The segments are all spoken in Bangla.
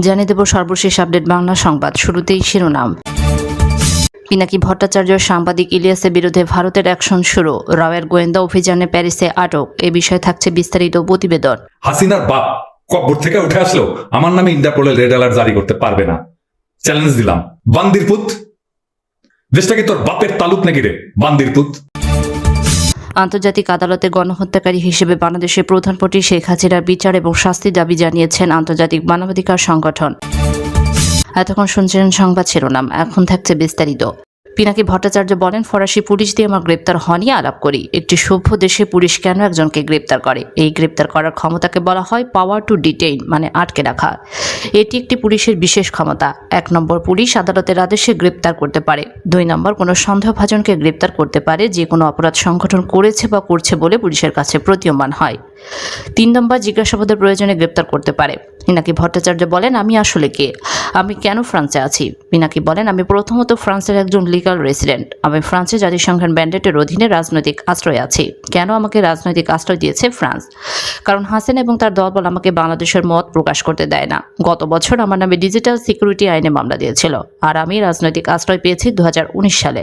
জানিয়ে দেব সর্বশেষ আপডেট বাংলা সংবাদ। শুরুতেই শিরোনাম। পিনাকি ভট্টাচার্য সাংবাদিক ইলিয়াসের বিরুদ্ধে ভারতের অ্যাকশন শুরু। রাওয়ের গোয়েন্দা অভিযানে প্যারিসে আটক। এ বিষয়ে থাকছে বিস্তারিত প্রতিবেদন। হাসিনার বাপ কব্বর থেকে উঠে আসলো আমার নামে ইন্টারপোলের রেড অ্যালার্ট জারি করতে পারবে না। চ্যালেঞ্জ দিলাম। বান্দির পুত? দেশটা কি তোর বাপের তালুক নাকি রে? বান্দির পুত? আন্তর্জাতিক আদালতে গণহত্যাকারী হিসেবে বাংলাদেশের প্রধানমন্ত্রী শেখ হাসিনার বিচার এবং শাস্তি দাবি জানিয়েছেন আন্তর্জাতিক মানবাধিকার সংগঠন। এতক্ষণ শুনছিলেন সংবাদ শিরোনাম। এখন থাকছে বিস্তারিত। পিনাকি ভট্টাচার্য বলেন, ফরাসি পুলিশ দিয়ে আমার গ্রেপ্তার হনই আলাপ করি। একটি সভ্য দেশে পুলিশ কেন একজনকে গ্রেপ্তার করে? এই গ্রেপ্তার করার ক্ষমতাকে বলা হয় পাওয়ার টু ডিটেইন মানে আটকে রাখা। এটি একটি পুলিশের বিশেষ ক্ষমতা। এক নম্বর পুলিশ আদালতের আদেশে গ্রেপ্তার করতে পারে। দুই নম্বর, কোনো সন্দেহভাজনকে গ্রেপ্তার করতে পারে যে কোনো অপরাধ সংগঠন করেছে বা করছে বলে পুলিশের কাছে প্রতীয়মান হয়। তিন নম্বর, জিজ্ঞাসাবাদের প্রয়োজনে গ্রেপ্তার করতে পারে। পিনাকি ভট্টাচার্য বলেন, আমি আসলে কে? আমি কেন ফ্রান্সে আছি? পিনাকি বলেন, আমি প্রথমত ফ্রান্সের একজন লিগাল রেসিডেন্ট। আমি ফ্রান্সে জাতিসংঘের ব্যান্ডেটের অধীনে রাজনৈতিক আশ্রয় আছি। কেন আমাকে রাজনৈতিক আশ্রয় দিয়েছে ফ্রান্স? কারণ হাসেন এবং তার দলবল আমাকে বাংলাদেশের মত প্রকাশ করতে দেয় না। গত বছর আমার নামে ডিজিটাল সিকিউরিটি আইনে মামলা দিয়েছিল আর আমি রাজনৈতিক আশ্রয় পেয়েছি দু হাজার উনিশ সালে।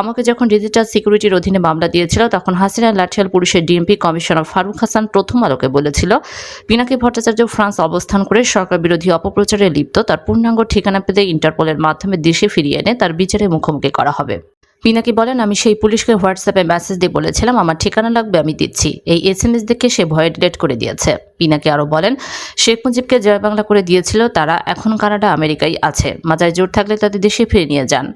আমাকে যখন ডিজিটাল সিকিউরিটির অধীনে মামলা দিয়েছিল, তখন হাসিনা লাঠিয়াল পুলিশের ডিএমপি কমিশনার ফারুক হাসান প্রথম আলোকে বলেছিল, পিনাকি ভট্টাচার্য ফ্রান্স অবস্থান করে সরকার বিরোধী অপপ্রচারে লিপ্ত, তার পূর্ণাঙ্গ ঠিকানা পেতে ইন্টারপোলের মাধ্যমে দেশে ফিরিয়ে এনে তার বিচারে মুখোমুখি করা হবে। পিনাকি বলেন? আমি সেই পুলিশকে হোয়াটসঅ্যাপে মেসেজ দিয়ে বলেছিলাম, আমার ঠিকানা লাগবে, আমি দিচ্ছি। এই এস এম এস দেখে সে ভয়ে ডিলেট করে দিয়েছে। পিনাকি আরও বলেন, শেখ মুজিবকে জয় বাংলা করে দিয়েছিল, তারা এখন কানাডা, আমেরিকায় আছে। মাজায় জোর থাকলে তাদের দেশে ফিরে নিয়ে যান।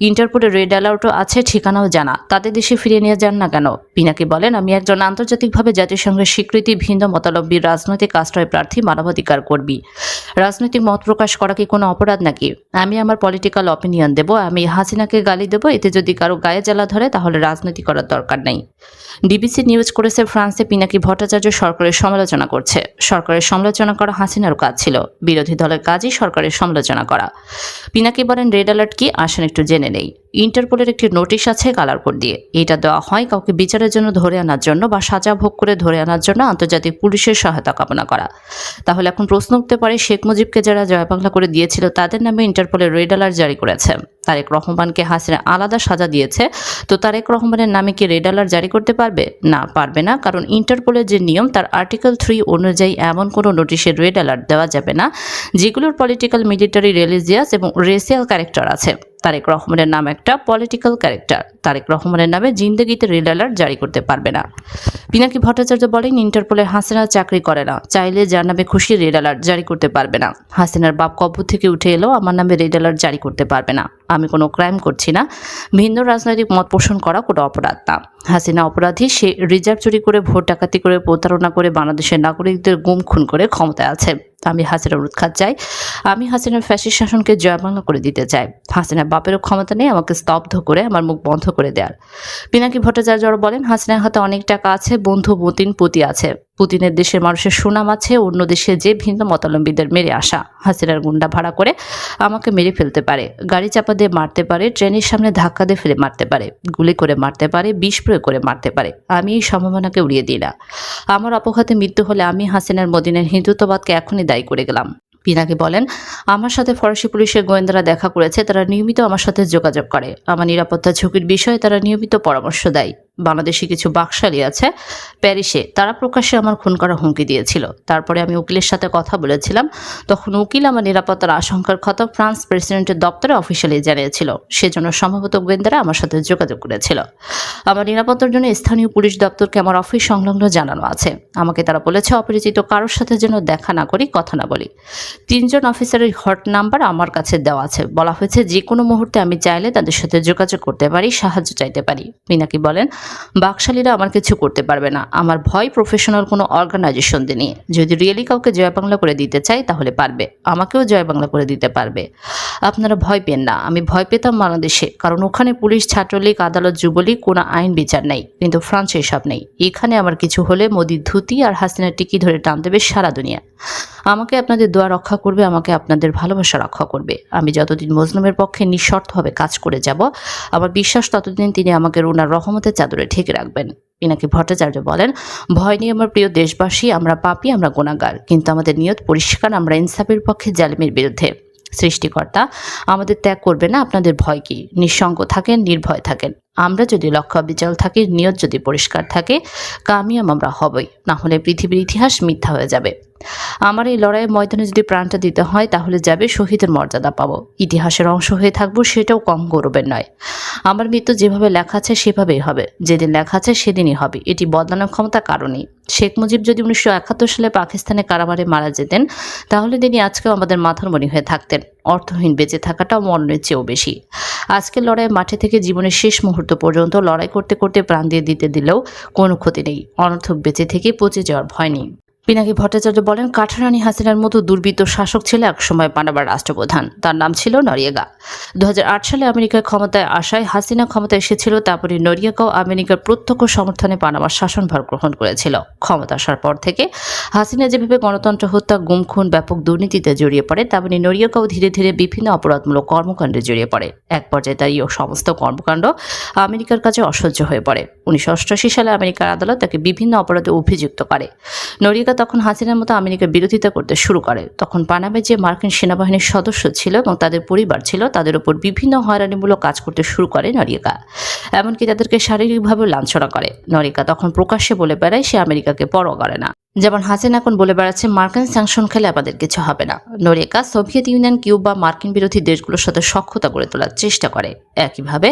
ইন্টারপোলে রেড অ্যালার্টও আছে, ঠিকানাও জানা। তাদের দেশে ফিরিয়ে নিয়ে যান না কেন? পিনাকি বলেন, আমি একজন আন্তর্জাতিকভাবে জাতিসংঘের স্বীকৃতি, ভিন্ন মতালব্বীর রাজনৈতিক আশ্রয় প্রার্থী, মানবাধিকার কর্মী। রাজনৈতিক মত প্রকাশ করা কি কোনো অপরাধ নাকি? আমি আমার পলিটিক্যাল অপিনিয়ন দেব, আমি হাসিনাকে গালি দেব, এতে যদি কারও গায়ে জ্বালা ধরে তাহলে রাজনীতি করার দরকার নেই। ডিবিসি নিউজ করেছে ফ্রান্সে পিনাকি ভট্টাচার্য সরকারের সমালোচনা করছে। সরকারের সমালোচনা করা হাসিনার কাজ ছিল। বিরোধী দলের কাজই সরকারের সমালোচনা করা। পিনাকি বলেন, রেড অ্যালার্ট কি? আসেন একটু জেনে নেই। ইন্টারপোলের একটি নোটিশ আছে কালার কোড দিয়ে। এটা দেওয়া হয় কাউকে বিচারের জন্য ধরে আনার জন্য বা সাজা ভোগ করে ধরে আনার জন্য আন্তর্জাতিক পুলিশের সহায়তা কামনা করা। তাহলে এখন প্রশ্ন উঠতে পারে, শেখ মুজিবকে যারা জয় বাংলা করে দিয়েছিল, তাদের নামে ইন্টারপোলের রেড অ্যালার্ট জারি করেছে। তারেক রহমানকে হাসিনা আলাদা সাজা দিয়েছে। তো তারেক রহমানের নামে কি রেড অ্যালার্ট জারি করতে পারবে? না পারবে না, কারণ ইন্টারপোলের যে নিয়ম, তার আর্টিকেল থ্রি অনুযায়ী এমন কোনো নোটিশের রেড অ্যালার্ট দেওয়া যাবে না, যেগুলোর পলিটিক্যাল, মিলিটারি, রিলিজিয়াস এবং রেসিয়াল ক্যারেক্টার আছে। তারেক রহমানের নাম একটা পলিটিক্যাল ক্যারেক্টার তারেক রহমানের নামে জিন্দগিতে রেড অ্যালার্ট জারি করতে পারবে না। পিনাকি ভট্টাচার্য বলেন ইন্টারপোলের হাসিনা চাকরি করে না, চাইলে যার নামে খুশি রেড অ্যালার্ট জারি করতে পারবে না। হাসিনার বাপ কব্বর থেকে উঠে এলো আমার নামে রেড অ্যালার্ট জারি করতে পারবে না। আমি কোনো ক্রাইম করছি না। ভিন্ন রাজনৈতিক মত পোষণ করা কোনো অপরাধ না। হাসিনা অপরাধী, সে রিজার্ভ চুরি করে, ভোট ডাকাতি করে, প্রতারণা করে বাংলাদেশের নাগরিকদের গুম খুন করে ক্ষমতায় আছে। আমি হাসিনার উৎখাত চাই। আমি হাসিনার ফ্যাসিস্ট শাসনকে জয়বাংলা করে দিতে চাই। হাসিনার বাপেরও ক্ষমতা নেই, আমাকে স্তব্ধ করে, আমার মুখ বন্ধ করে দেওয়ার পিনাকি ভট্টাচার্য বলেন, হাসিনার হাতে অনেক টাকা আছে, বন্ধু পুতিন পুতি আছে। পুতিনের দেশের মানুষের সুনাম আছে, অন্য দেশে যে ভিন্ন মতাবলম্বীদের মেরে আসা। হাসিনার গুন্ডা ভাড়া করে আমাকে মেরে ফেলতে পারে। গাড়ি চাপা দিয়ে মারতে পারে, ট্রেনের সামনে ধাক্কা দিয়ে ফেলে মারতে পারে, গুলি করে মারতে পারে, বিষ প্রয়োগ করে মারতে পারে। আমি এই সম্ভাবনাকে উড়িয়ে দিই না। আমার অপঘাতে মৃত্যু হলে আমি হাসিনার মদিনের হিন্দুত্ববাদকে এখনই দায়ী করে গেলাম। পিনাকে বলেন, আমার সাথে ফরাসি পুলিশের গোয়েন্দারা দেখা করেছে, তারা নিয়মিত আমার সাথে যোগাযোগ করে। আমার নিরাপত্তা ঝুঁকির বিষয়ে তারা নিয়মিত পরামর্শ দেয়। বাংলাদেশে কিছু বাকশালী আছে প্যারিসে। তারা প্রকাশ্যে আমার খুন করা হুমকি দিয়েছিল। তারপরে আমি উকিলের সাথে কথা বলেছিলাম। তখন উকিল আমার নিরাপত্তার আশঙ্কার কথা ফ্রান্স প্রেসিডেন্টের দপ্তরে অফিসিয়ালি জানিয়েছিল। সেজন্য সম্ভবত গোয়েন্দারা আমার সাথে যোগাযোগ করেছিল। আমার নিরাপত্তার জন্য স্থানীয় পুলিশ দপ্তরকে আমার অফিস সংলগ্ন জানানো আছে। আমাকে তারা বলেছে, অপরিচিত কারোর সাথে যেন দেখা না করি, কথা না বলি। তিনজন অফিসারের হট নাম্বার আমার কাছে দেওয়া আছে। বলা হয়েছে, যে কোনো মুহূর্তে আমি চাইলে তাদের সাথে যোগাযোগ করতে পারি, সাহায্য চাইতে পারি। মিনাকি বলেন বাকশালীরা আমার কিছু করতে পারবে না। আমার ভয় প্রফেশনাল কোনো অর্গানাইজেশন দিয়ে যদি রিয়েলি কাউকে জয় বাংলা করে দিতে চাই তাহলে পারবে। আমাকেও জয় বাংলা করে দিতে পারবে। আপনারা ভয় পেন না। আমি ভয় পেতাম বাংলাদেশে, কারণ ওখানে পুলিশ, ছাত্রলীগ, আদালত, যুবলীগ, কোনো আইন বিচার নেই, কিন্তু ফ্রান্সে এসব নেই। এখানে আমার কিছু হলে মোদির ধুতি আর হাসিনার টিকি ধরে টান দেবে সারা দুনিয়া। আমাকে আপনাদের দোয়া রক্ষা করবে, আমাকে আপনাদের ভালোবাসা রক্ষা করবে। আমি যতদিন মজলুমের পক্ষে নিঃশর্তভাবে কাজ করে যাব, আমার বিশ্বাস ততদিন তিনি আমাকে রুনার রহমতের চাদরে ঢেকে রাখবেন। পিনাকি ভট্টাচার্য বলেন, ভয় নিয়ে আমার প্রিয় দেশবাসী, আমরা পাপি, আমরা গোনাগার কিন্তু আমাদের নিয়ত পরিষ্কার, আমরা ইনসাফের পক্ষে জালিমের বিরুদ্ধে। সৃষ্টিকর্তা। আমাদের ত্যাগ করবে না আপনাদের ভয় কি নিঃসঙ্গ থাকেন নির্ভয় থাকেন। আমরা যদি লক্ষ্য বিচল থাকি, নিয়ত যদি পরিষ্কার থাকে কামিয়াম আমরা হবই। না হলে পৃথিবীর ইতিহাস মিথ্যা হয়ে যাবে। আমার এই লড়াইয়ের ময়দানে যদি প্রাণটা দিতে হয়, তাহলে যাবে শহীদের মর্যাদা পাবো। ইতিহাসের অংশ হয়ে থাকব, সেটাও কম গৌরবের নয়। আমার মৃত্যু যেভাবে লেখা আছে, সেভাবেই হবে। যেদিন লেখা আছে, সেদিনই হবে। এটি বদলানোর ক্ষমতা কারণেই শেখ মুজিব যদি উনিশশো একাত্তর সালে পাকিস্তানে কারাবারে মারা যেতেন, তাহলে তিনি আজকেও আমাদের মাথার মণি হয়ে থাকতেন। অর্থহীন বেঁচে থাকাটা মরণের চেয়েও বেশি। আজকের লড়াই মাঠে থেকে জীবনের শেষ মুহূর্ত পর্যন্ত লড়াই করতে করতে প্রাণ দিয়ে দিতে দিলেও কোনো ক্ষতি নেই। অনর্থক বেঁচে থেকে পচে যাওয়ার ভয় নেই। পিনাকি ভট্টাচার্য বলেন, কাঠারানী হাসিনার মতো দুর্বৃত্ত শাসক ছিল একসময় পানাবার রাষ্ট্রপ্রধান। তার নাম ছিল নরিয়েগা। দু হাজার আট সালে আমেরিকায় ক্ষমতায় আসায় হাসিনা ক্ষমতায় এসেছিল, তারপরে নরিয়াগাও আমেরিকার প্রত্যক্ষ সমর্থনে পানামার শাসনভার গ্রহণ করেছিল। ক্ষমতা আসার পর থেকে হাসিনা যেভাবে গণতন্ত্র হত্যা গুম খুন ব্যাপক দুর্নীতিতে জড়িয়ে পড়ে, তেমনি নরিয়াগাও ধীরে ধীরে বিভিন্ন অপরাধমূলক কর্মকাণ্ডে জড়িয়ে পড়ে। এক পর্যায়ে তার এই সমস্ত কর্মকাণ্ড আমেরিকার কাছে অসহ্য হয়ে পড়ে। উনিশশো অষ্টআশি সালে আমেরিকার আদালত তাকে বিভিন্ন অপরাধে অভিযুক্ত করে। নরিকা তখন হাসিনার মতো আমেরিকার বিরোধিতা করতে শুরু করে। তখন পানামে যে মার্কিন সেনাবাহিনীর সদস্য ছিল এবং তাদের পরিবার ছিল, তাদের উপর বিভিন্ন হয়রানিমূলক কাজ করতে শুরু করে নরিকা এমনকি তাদেরকে শারীরিকভাবে লাঞ্ছনা করে। নরিকা তখন প্রকাশ্যে বলে বেড়ায়, সে আমেরিকাকে পরোয়া করে না। যেমন হাসিন এখন বলে বেড়াচ্ছে, মার্কিন স্যাংশন খেলে আমাদের কিছু হবে না। নরেকা সোভিয়েত ইউনিয়ন, কিউবা মার্কিন বিরোধী দেশগুলোর সাথে সক্ষতা গড়ে তোলার চেষ্টা করে। একইভাবে,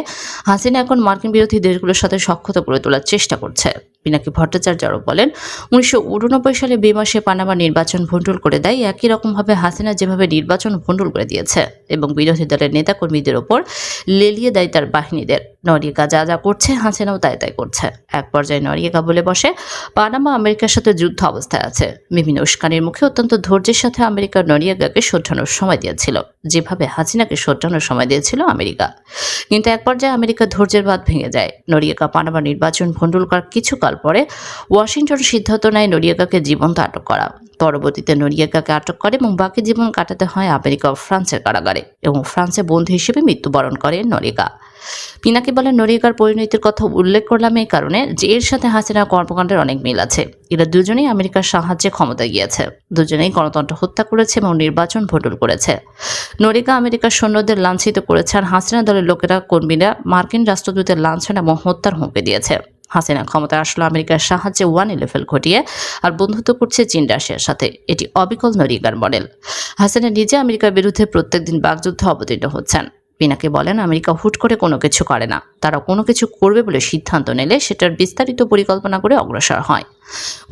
হাসিনা এখন মার্কিন বিরোধী দেশগুলোর সাথে সক্ষতা গড়ে তোলার চেষ্টা করছে। পিনাকি ভট্টাচার্য আরও বলেন, উনিশশো উননব্বই সালে মে মাসে পানামা নির্বাচন ভণ্ডুল করে দেয়। একই রকমভাবে হাসিনা যেভাবে নির্বাচন ভণ্ডুল করে দিয়েছে এবং বিরোধী দলের নেতাকর্মীদের ওপর লেলিয়ে দেয় তার বাহিনীদের। নরিয়েকা যা যা করছে, হাসিনাও তাই তাই করছে। এক পর্যায়ে নরিয়েকা বলে বসে পানামা আমেরিকার সাথে যুদ্ধ অবস্থায় আছে। বিভিন্ন উস্কানির মুখে অত্যন্ত ধৈর্যের সাথে আমেরিকা নরিয়াগাকে শোধরানোর সময় দিয়েছিল। যেভাবে হাসিনাকে শোধরানোর সময় দিয়েছিল আমেরিকা। কিন্তু এক পর্যায়ে আমেরিকা ধৈর্যের বাদ ভেঙে যায়। নরিয়াকা পানামা নির্বাচন ভণ্ডুল করার কিছুকাল পরে ওয়াশিংটন সিদ্ধান্ত নেয় নরিয়াকাকে জীবন্ত আটক করা। পরবর্তীতে নরিয়াকাকে আটক করে? এবং বাকি জীবন কাটাতে হয় আমেরিকা ও ফ্রান্সের কারাগারে এবং ফ্রান্সে বন্ধু হিসেবে মৃত্যুবরণ করে নরিকা পিনাকি বলেন নরিকার পরিণতির কথা উল্লেখ করলাম এই কারণে যে এর সাথে হাসিনা কর্মকাণ্ডের অনেক মিল আছে। এরা দুজনেই আমেরিকার সাহায্যে ক্ষমতায় গিয়েছে। দুজনেই গণতন্ত্র হত্যা করেছে এবং নির্বাচন ভোটল করেছে। নরিকা আমেরিকার সৈন্যদের লাঞ্ছিত করেছে আর হাসিনা দলের লোকেরা, কর্মীরা মার্কিন রাষ্ট্রদূতের লাঞ্ছনা এবং হত্যার হুমকি দিয়েছে। হাসিনা ক্ষমতায় আসলো আমেরিকার সাহায্যে ওয়ান ইলেভেল ঘটিয়ে, আর বন্ধুত্ব করছে চীন রাশিয়ার সাথে। এটি অবিকল নরিকার মডেল। হাসিনা নিজে আমেরিকার বিরুদ্ধে প্রত্যেকদিন বাগযুদ্ধে অবতীর্ণ হচ্ছেন। পিনাকে বলেন, আমেরিকা হুট করে কোনো কিছু করে না। তারা কোনো কিছু করবে বলে সিদ্ধান্ত নিলে সেটার বিস্তারিত পরিকল্পনা করে অগ্রসর হয়।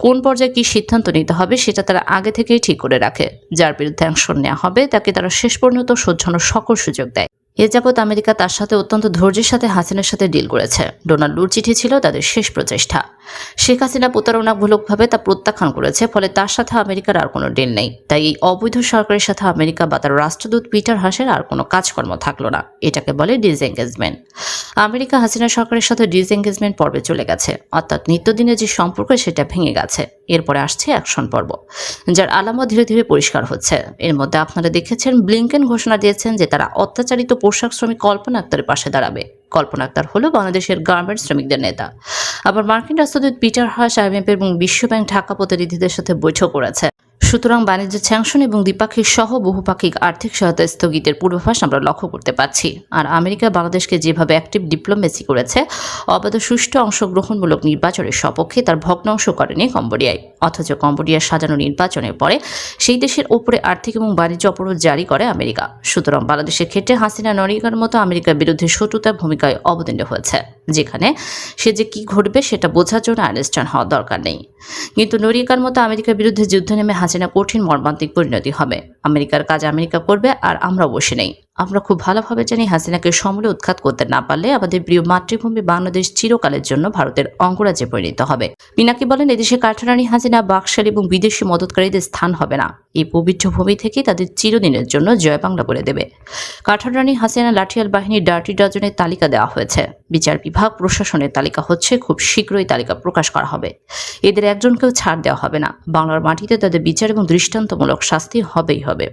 কোন পর্যায়ে কী সিদ্ধান্ত নিতে হবে সেটা তারা আগে থেকেই ঠিক করে রাখে। যার বিরুদ্ধে অ্যাকশন নেওয়া হবে, তাকে তারা শেষ পর্যন্ত সহ্যানোর সকল সুযোগ দেয়। এ যাবৎ আমেরিকা তার সাথে অত্যন্ত ধৈর্যের সাথে হাসিনের সাথে ডিল করেছে। ডোনাল্ড লুর চিঠি ছিল তাদের শেষ প্রচেষ্টা। শেখ হাসিনা প্রতারণামূলকভাবে তা প্রত্যাখ্যান করেছে, ফলে তার সাথে আমেরিকার আর কোনো ডিল নেই। তাই এই অবৈধ সরকারের সাথে আমেরিকা বা তার রাষ্ট্রদূত পিটার হাসের আর কোনো কাজকর্ম থাকল না, এটাকে বলে ডিসএঙ্গেজমেন্ট আমেরিকা হাসিনা সরকারের সাথে ডিসএঙ্গেজমেন্ট পর্বে চলে গেছে, অর্থাৎ নিত্যদিনের যে সম্পর্ক সেটা ভেঙে গেছে। এরপরে আসছে অ্যাকশন পর্ব, যার আলামত ধীরে ধীরে পরিষ্কার হচ্ছে। এর মধ্যে আপনারা দেখেছেন, ব্লিংকেন ঘোষণা দিয়েছেন যে তারা অত্যাচারিত পোশাক শ্রমিক কল্পনা আক্তারের পাশে দাঁড়াবে। কল্পনা আক্তার হলো বাংলাদেশের গার্মেন্টস শ্রমিকদের নেতা। আবার মার্কিন রাষ্ট্রদূত পিটার হাস আইএমএফ এবং বিশ্বব্যাংক ঢাকা প্রতিনিধিদের সাথে বৈঠক করেছে। সুতরাং বাণিজ্য স্যাংশন এবং দ্বিপাক্ষিক সহ বহুপাক্ষিক আর্থিক সহায়তা স্থগিতের পূর্বাভাস আমরা লক্ষ্য করতে পারছি। আর আমেরিকা বাংলাদেশকে যেভাবে অ্যাক্টিভ ডিপ্লোমেসি করেছে, অবাধ সুষ্ঠু অংশগ্রহণমূলক নির্বাচনের সপক্ষে তার ভগ্নাংশ করেনি কম্বোডিয়ায়। অথচ কম্বোডিয়ার সাজানো নির্বাচনের পরে সেই দেশের ওপরে আর্থিক এবং বাণিজ্য অবরোধ জারি করে আমেরিকা। সুতরাং বাংলাদেশের ক্ষেত্রে হাসিনা নরিকার মতো আমেরিকার বিরুদ্ধে শত্রুতার ভূমিকায় অবতীর্ণ হয়েছে। যেখানে সে যে কি ঘটবে সেটা বোঝার জন্য আইনস্টাইন হওয়ার দরকার নেই। কিন্তু নরিকার মতো আমেরিকার বিরুদ্ধে যুদ্ধ নেমে হাসিনা কঠিন মর্মান্তিক পরিণতি হবে। আমেরিকার কাজ আমেরিকা করবে আর আমরা বসে নেই। আমরা খুব ভালোভাবে জানি হাসিনাকে সমূলে উৎখাত করতে না পারলে আমাদের প্রিয় মাতৃভূমি বাংলাদেশ চিরকালের জন্য ভারতের অঙ্গরাজ্যে পরিণত হবে। পিনাকি বলেন, এদেশে কাঠরানি, হাসিনা, বাকশাল এবং বিদেশি মদতকারীদের স্থান হবে না। এই পবিত্র ভূমি থেকে তাদের চিরদিনের জন্য জয় বাংলা করে দেবে। কাঠরানি, হাসিনা লাঠিয়াল বাহিনীর ডার্টি ডজনের তালিকা দেওয়া হয়েছে। বিচার বিভাগ, প্রশাসনের তালিকা হচ্ছে, খুব শীঘ্রই তালিকা প্রকাশ করা হবে। এদের একজনকেও ছাড় দেওয়া হবে না। বাংলার মাটিতে তাদের বিচার এবং দৃষ্টান্তমূলক শাস্তি হবেই হবে।